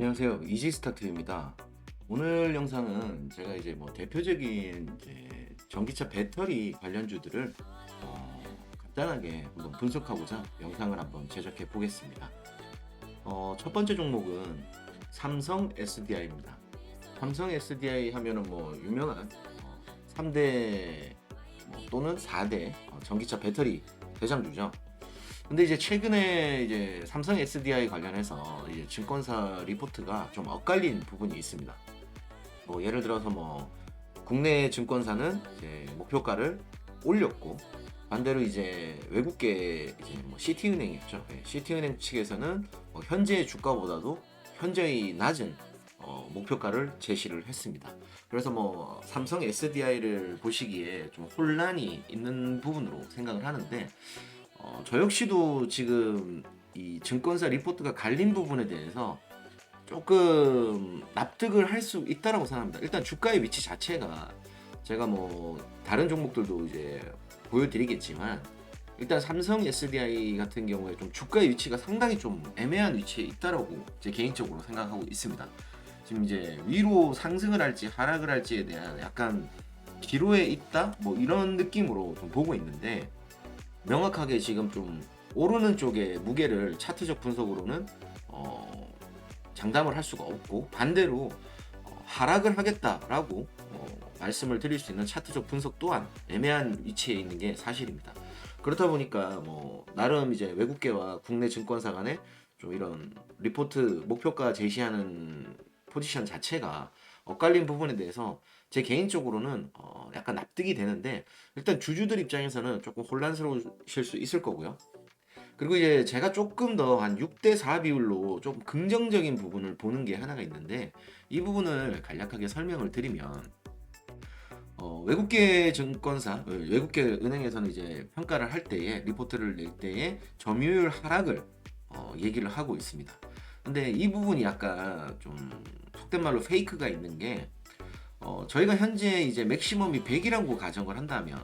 안녕하세요. 이지스타트입니다. 오늘 영상은 제가 이제 뭐 대표적인 이제 전기차 배터리 관련주들을 어, 간단하게 한번 분석하고자 영상을 한번 제작해 보겠습니다. 어, 첫 번째 종목은 삼성 SDI입니다. 삼성 SDI 하면은 뭐 유명한 어, 3대 뭐 또는 4대 어, 전기차 배터리 대장주죠. 근데 이제 최근에 이제 삼성 SDI 관련해서 이제 증권사 리포트가 좀 엇갈린 부분이 있습니다. 뭐 예를 들어서 뭐 국내 증권사는 이제 목표가를 올렸고 반대로 이제 외국계 이제 뭐 시티은행이었죠. 네, 시티은행 측에서는 뭐 현재 주가보다도 현저히 낮은 어, 목표가를 제시를 했습니다. 그래서 뭐 삼성 SDI를 보시기에 좀 혼란이 있는 부분으로 생각을 하는데 어, 저 역시도 지금 이 증권사 리포트가 갈린 부분에 대해서 조금 납득을 할 수 있다라고 생각합니다. 일단 주가의 위치 자체가 제가 뭐 다른 종목들도 이제 보여드리겠지만 일단 삼성 SDI 같은 경우에 좀 주가의 위치가 상당히 좀 애매한 위치에 있다라고 제 개인적으로 생각하고 있습니다. 지금 이제 위로 상승을 할지 하락을 할지에 대한 약간 기로에 있다 뭐 이런 느낌으로 좀 보고 있는데 명확하게 지금 좀 오르는 쪽에 무게를 차트적 분석으로는 어, 장담을 할 수가 없고 반대로 어, 하락을 하겠다라고 어, 말씀을 드릴 수 있는 차트적 분석 또한 애매한 위치에 있는 게 사실입니다. 그렇다 보니까 뭐 나름 이제 외국계와 국내 증권사 간에 좀 이런 리포트 목표가 제시하는 포지션 자체가 엇갈린 부분에 대해서 제 개인적으로는 어 약간 납득이 되는데 일단 주주들 입장에서는 조금 혼란스러우실 수 있을 거고요. 그리고 이제 제가 조금 더 한 6대 4 비율로 좀 긍정적인 부분을 보는 게 하나가 있는데 이 부분을 간략하게 설명을 드리면 어, 외국계 증권사, 어, 외국계 은행에서는 이제 평가를 할 때에 리포트를 낼 때에 점유율 하락을 어, 얘기를 하고 있습니다. 근데 이 부분이 약간 좀 속된 말로 페이크가 있는 게 어, 저희가 현재 이제 맥시멈이 100이라고 가정을 한다면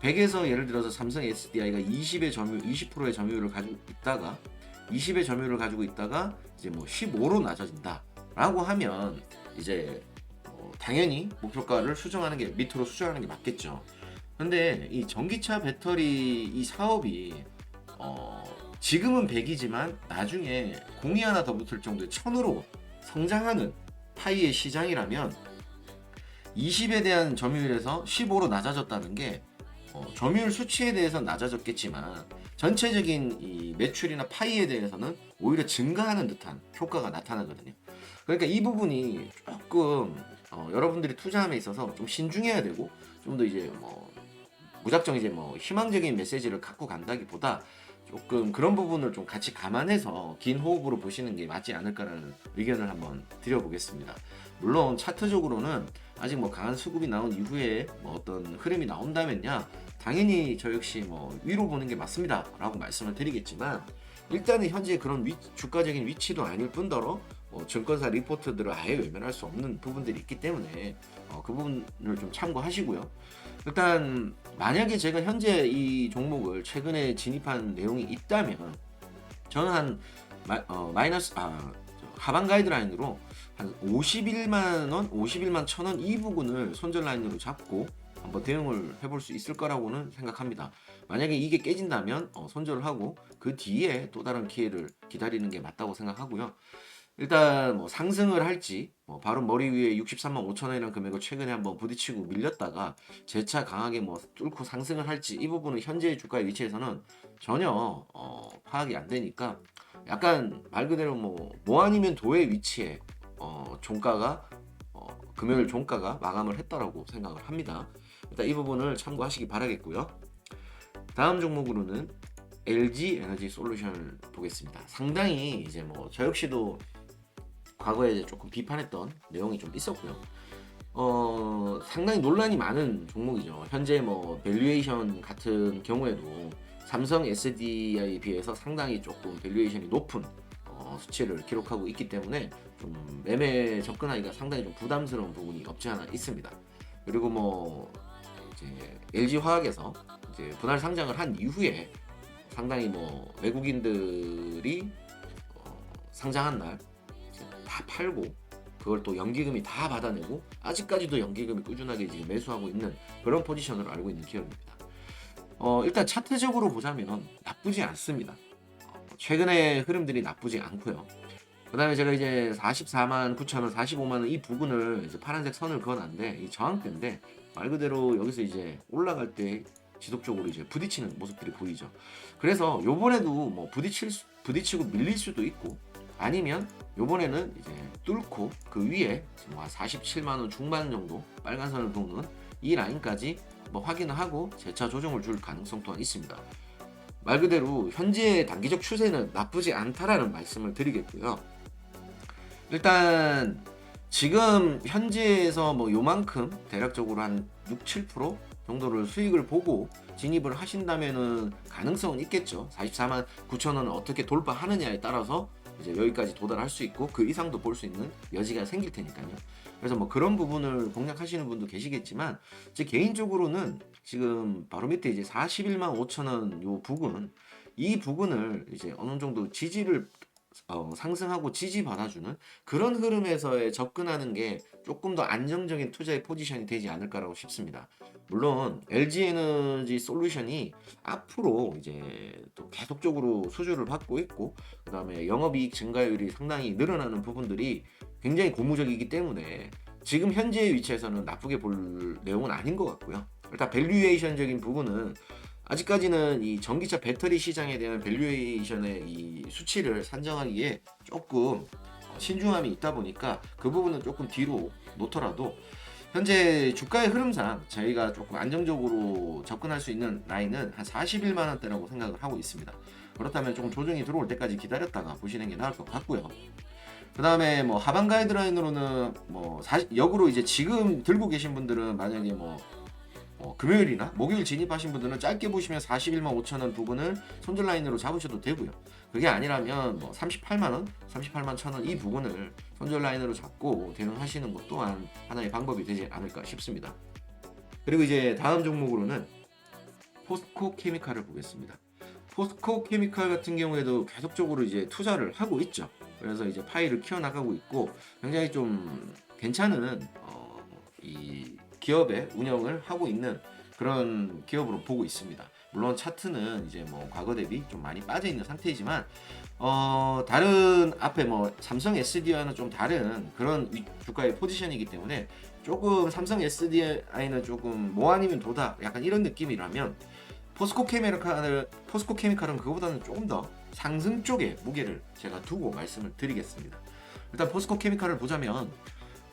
100에서 예를 들어서 삼성 SDI가 20의 점유 20%의 점유율을 가지고 있다가 20의 점유율을 가지고 있다가 이제 뭐 15로 낮아진다라고 하면 이제 어, 당연히 목표가를 수정하는 게 밑으로 수정하는 게 맞겠죠. 근데 이 전기차 배터리 이 사업이 어, 지금은 100이지만 나중에 공이 하나 더 붙을 정도의 1000으로 성장하는 파이의 시장이라면 20에 대한 점유율에서 15로 낮아졌다는 게 어, 점유율 수치에 대해서 낮아졌겠지만 전체적인 이 매출이나 파이에 대해서는 오히려 증가하는 듯한 효과가 나타나거든요. 그러니까 이 부분이 조금 어, 여러분들이 투자함에 있어서 좀 신중해야 되고 좀 더 이제 뭐 무작정 이제 뭐 희망적인 메시지를 갖고 간다기보다 조금 그런 부분을 좀 같이 감안해서 긴 호흡으로 보시는 게 맞지 않을까라는 의견을 한번 드려보겠습니다. 물론 차트적으로는 아직 뭐 강한 수급이 나온 이후에 뭐 어떤 흐름이 나온다면야 당연히 저 역시 뭐 위로 보는 게 맞습니다 라고 말씀을 드리겠지만 일단은 현재 그런 위, 주가적인 위치도 아닐 뿐더러 뭐 증권사 리포트들을 아예 외면할 수 없는 부분들이 있기 때문에 어, 그 부분을 좀 참고하시고요. 일단 만약에 제가 현재 이 종목을 최근에 진입한 내용이 있다면 저는 한 마, 어, 마이너스 아 하방 가이드라인으로 한 51만 원, 51만 천 원 이 부분을 손절 라인으로 잡고 한번 대응을 해볼 수 있을 거라고는 생각합니다. 만약에 이게 깨진다면 어, 손절을 하고 그 뒤에 또 다른 기회를 기다리는 게 맞다고 생각하고요. 일단 뭐 상승을 할지 뭐 바로 머리 위에 63만 5천 원이라는 금액을 최근에 한번 부딪히고 밀렸다가 재차 강하게 뭐 뚫고 상승을 할지 이 부분은 현재의 주가의 위치에서는 전혀 어, 파악이 안 되니까 약간 말 그대로 뭐 뭐 아니면 도의 위치에 어, 종가가 어, 금요일 종가가 마감을 했다라고 생각을 합니다. 일단 이 부분을 참고하시기 바라겠고요. 다음 종목으로는 LG 에너지 솔루션을 보겠습니다. 상당히 이제 뭐 저 역시도 과거에 조금 비판했던 내용이 좀 있었고요. 어, 상당히 논란이 많은 종목이죠. 현재 뭐 밸류에이션 같은 경우에도 삼성 SDI에 비해서 상당히 조금 밸류에이션이 높은 어, 수치를 기록하고 있기 때문에 좀 매매 접근하기가 상당히 좀 부담스러운 부분이 없지 않아 있습니다. 그리고 뭐 이제 LG 화학에서 이제 분할 상장을 한 이후에 상당히 뭐 외국인들이 어, 상장한 날 다 팔고 그걸 또 연기금이 다 받아내고 아직까지도 연기금이 꾸준하게 지금 매수하고 있는 그런 포지션으로 알고 있는 기업입니다. 어, 일단 차트적으로 보자면 나쁘지 않습니다. 어, 최근의 흐름들이 나쁘지 않고요. 그 다음에 제가 이제 44만 9천 원, 45만 원 이 부분을 이제 파란색 선을 그어놨는데 이 저항대인데 말 그대로 여기서 이제 올라갈 때 지속적으로 이제 부딪히는 모습들이 보이죠. 그래서 요번에도 뭐 부딪힐 수- 부딪히고 밀릴 수도 있고 아니면 요번에는 이제 뚫고 그 위에 지금 한 47만 원 중반 정도 빨간 선을 도는 이 라인까지 뭐 확인을 하고 재차 조정을 줄 가능성 또한 있습니다. 말 그대로 현재 단기적 추세는 나쁘지 않다라는 말씀을 드리겠고요. 일단 지금 현재에서 뭐 요만큼 대략적으로 한 6, 7% 정도를 수익을 보고 진입을 하신다면은 가능성은 있겠죠. 44만 9천 원을 어떻게 돌파하느냐에 따라서 이제 여기까지 도달할 수 있고 그 이상도 볼 수 있는 여지가 생길 테니까요. 그래서 뭐 그런 부분을 공략하시는 분도 계시겠지만 제 개인적으로는 지금 바로 밑에 이제 41만 5천 원 요 부분 이 부분을 이제 어느 정도 지지를 어, 상승하고 지지 받아주는 그런 흐름에서의 접근하는 게 조금 더 안정적인 투자의 포지션이 되지 않을까라고 싶습니다. 물론 LG 에너지 솔루션이 앞으로 이제 또 계속적으로 수주를 받고 있고 그다음에 영업이익 증가율이 상당히 늘어나는 부분들이 굉장히 고무적이기 때문에 지금 현재의 위치에서는 나쁘게 볼 내용은 아닌 것 같고요. 일단 밸류에이션적인 부분은 아직까지는 이 전기차 배터리 시장에 대한 밸류에이션의 이 수치를 산정하기에 조금 신중함이 있다 보니까 그 부분은 조금 뒤로 놓더라도 현재 주가의 흐름상 저희가 조금 안정적으로 접근할 수 있는 라인은 한 41만 원대라고 생각을 하고 있습니다. 그렇다면 조금 조정이 들어올 때까지 기다렸다가 보시는 게 나을 것 같고요. 그 다음에 뭐 하반 가이드라인으로는 뭐 역으로 이제 지금 들고 계신 분들은 만약에 뭐 어, 금요일이나 목요일 진입하신 분들은 짧게 보시면 41만 5천 원 부분을 손절 라인으로 잡으셔도 되고요. 그게 아니라면 뭐 38만 원, 38만 천 원 이 부분을 손절 라인으로 잡고 대응하시는 것 또한 하나의 방법이 되지 않을까 싶습니다. 그리고 이제 다음 종목으로는 포스코 케미칼을 보겠습니다. 포스코 케미칼 같은 경우에도 계속적으로 이제 투자를 하고 있죠. 그래서 이제 파일을 키워나가고 있고 굉장히 좀 괜찮은 어, 이 기업의 운영을 하고 있는 그런 기업으로 보고 있습니다. 물론 차트는 이제 뭐 과거 대비 좀 많이 빠져 있는 상태이지만 어 다른 앞에 뭐 삼성 SDI와는 좀 다른 그런 위- 주가의 포지션이기 때문에 조금 삼성 SDI는 조금 뭐 아니면 도다 약간 이런 느낌이라면 포스코 케미칼은 포스코 케미칼은 그거보다는 조금 더 상승 쪽에 무게를 제가 두고 말씀을 드리겠습니다. 일단 포스코 케미칼을 보자면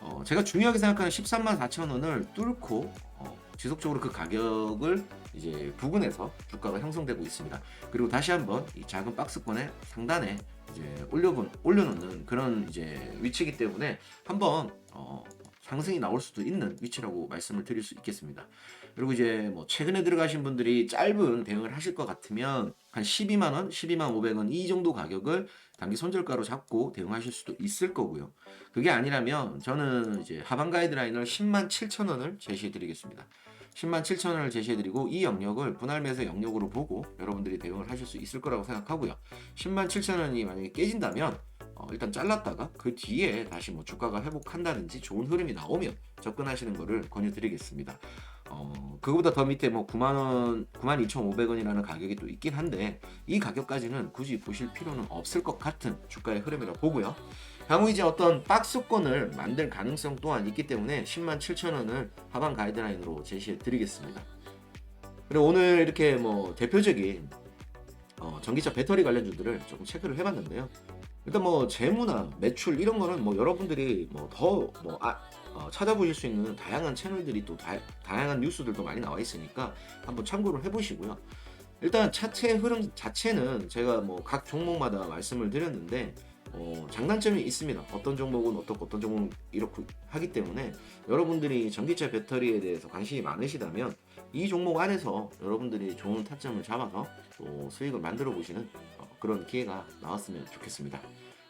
어, 제가 중요하게 생각하는 13만 4천 원을 뚫고 어, 지속적으로 그 가격을 이제 부근에서 주가가 형성되고 있습니다. 그리고 다시 한번 이 작은 박스권의 상단에 이제 올려본 올려놓는 그런 이제 위치이기 때문에 한번 어, 상승이 나올 수도 있는 위치라고 말씀을 드릴 수 있겠습니다. 그리고 이제 뭐 최근에 들어가신 분들이 짧은 대응을 하실 것 같으면 한 12만 원, 12만 500원 이 정도 가격을 단기 손절가로 잡고 대응하실 수도 있을 거고요. 그게 아니라면 저는 이제 하반 가이드라인을 10만 7천 원을 제시해 드리겠습니다. 10만 7천 원을 제시해 드리고 이 영역을 분할 매수 영역으로 보고 여러분들이 대응을 하실 수 있을 거라고 생각하고요. 10만 7천 원이 만약에 깨진다면 어, 일단 잘랐다가 그 뒤에 다시 뭐 주가가 회복한다든지 좋은 흐름이 나오면 접근하시는 거를 권유드리겠습니다. 어, 그거보다 더 밑에 뭐 9만 원, 9만 2,500원이라는 가격이 또 있긴 한데 이 가격까지는 굳이 보실 필요는 없을 것 같은 주가의 흐름이라 보고요. 향후 이제 어떤 박스권을 만들 가능성 또한 있기 때문에 10만 7천 원을 하반 가이드라인으로 제시해 드리겠습니다. 그리고 오늘 이렇게 뭐 대표적인 어, 전기차 배터리 관련주들을 조금 체크를 해봤는데요. 일단 뭐 재무나 매출 이런 거는 뭐 여러분들이 뭐 더뭐 아, 어, 찾아보실 수 있는 다양한 채널들이 또 다, 다양한 뉴스들도 많이 나와 있으니까 한번 참고를 해보시고요. 일단 차트의 흐름 자체는 제가 뭐 각 종목마다 말씀을 드렸는데 어, 장단점이 있습니다. 어떤 종목은 어떻고 어떤 종목은 이렇고 하기 때문에 여러분들이 전기차 배터리에 대해서 관심이 많으시다면 이 종목 안에서 여러분들이 좋은 타점을 잡아서 또 수익을 만들어 보시는 어, 그런 기회가 나왔으면 좋겠습니다.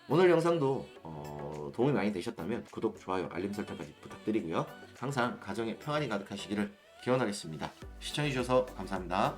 오늘 영상도 어, 도움이 많이 되셨다면 구독, 좋아요, 알림 설정까지 부탁드리고요. 항상 가정에 평안이 가득하시기를 기원하겠습니다. 시청해주셔서 감사합니다.